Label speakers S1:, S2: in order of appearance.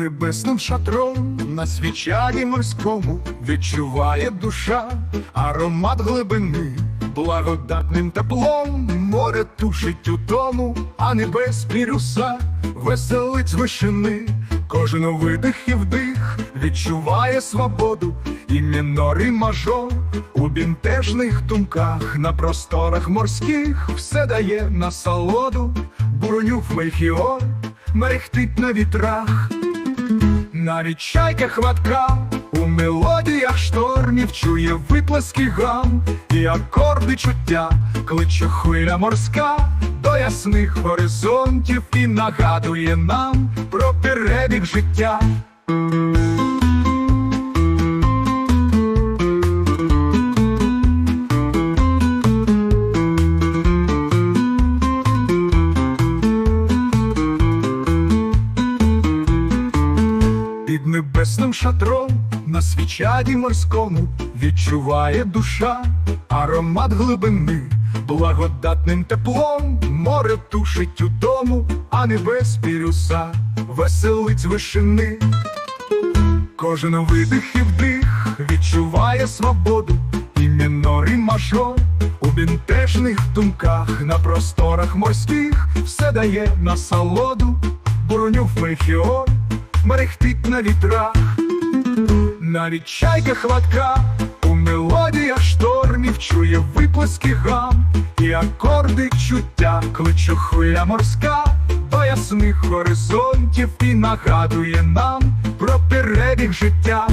S1: небесним шатром на свічані морському відчуває душа, аромат глибини, благодатним теплом, море тушить утому, а небес пірюса веселить з вишини, кожен видих і вдих відчуває свободу, і мінор, і мажор у бінтежних думках на просторах морських все дає насолоду, буроню в мельхіор мерехтить на вітрах. Навіть річайках хватка у мелодіях штормів чує виплески гам і акорди чуття, кличе хвиля морська до ясних горизонтів і нагадує нам про перебіг життя. Небесним шатром на свічаді морському відчуває душа аромат глибини, благодатним теплом море тушить удому, а небес пірюса веселить вишини. Кожен видих і вдих відчуває свободу, і мінор, і мажор у бінтежних думках на просторах морських все дає насолоду, бороню в мельхіор мерехтить на вітрах, навіть чайка хватка у мелодіях штормів чує виплески гам. І акорди чуття, кличу хвиля морська. До ясних горизонтів і нагадує нам про перебіг життя.